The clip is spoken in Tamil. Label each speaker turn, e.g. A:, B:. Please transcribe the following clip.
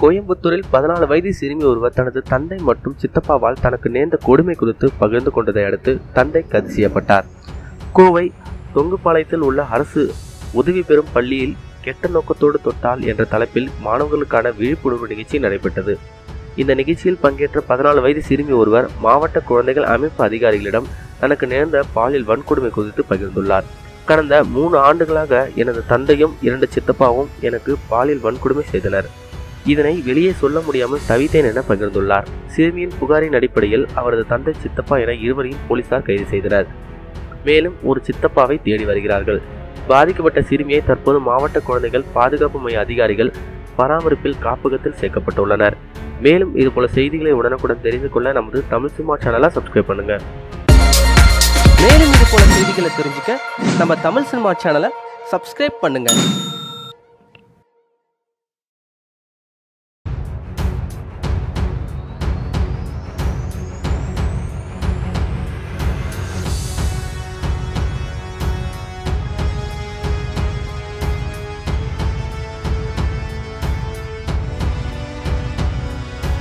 A: கோயம்புத்தூரில் பதினாலு வயது சிறுமி ஒருவர் தனது தந்தை மற்றும் சித்தப்பாவால் தனக்கு நேர்ந்த கொடுமை குறித்து பகிர்ந்து கொண்டதை அடுத்து தந்தை கைது செய்யப்பட்டார். கோவை தொங்குபாளையத்தில் உள்ள அரசு உதவி பெறும் பள்ளியில் கெட்ட நோக்கத்தோடு தொட்டால் என்ற தலைப்பில் மாணவர்களுக்கான விழிப்புணர்வு நிகழ்ச்சி நடைபெற்றது. இந்த நிகழ்ச்சியில் பங்கேற்ற பதினாலு வயது சிறுமி ஒருவர் மாவட்ட குழந்தைகள் அமைப்பு அதிகாரிகளிடம் தனக்கு நேர்ந்த பாலியல் வன்கொடுமை குறித்து பகிர்ந்துள்ளார். கடந்த மூணு ஆண்டுகளாக எனது தந்தையும் இரண்டு சித்தப்பாவும் எனக்கு பாலியல் வன்கொடுமை செய்தனர். இதனை வெளியே சொல்ல முடியாமல் தவித்தேன் என பகிர்ந்துள்ளார். சிறுமியின் புகாரின் அடிப்படையில் அவரது தந்தை சித்தப்பா என இருவரையும் போலீசார் கைது செய்தனர். மேலும் ஒரு சித்தப்பாவை தேடி வருகிறார்கள். பாதிக்கப்பட்ட சிறுமியை தற்போது மாவட்ட குழந்தைகள் பாதுகாப்பு மைய அதிகாரிகள் பராமரிப்பில் காப்பகத்தில் சேர்க்கப்பட்டுள்ளனர். மேலும் இதுபோல செய்திகளை உடனுக்குடன் தெரிந்து கொள்ள நமது தமிழ் சினிமா சேனலை சப்ஸ்கிரைப் பண்ணுங்க.
B: மேலும் இது போல செய்திகளை தெரிஞ்சுக்க நம்ம தமிழ் சினிமா சேனலை சப்ஸ்கிரைப் பண்ணுங்க.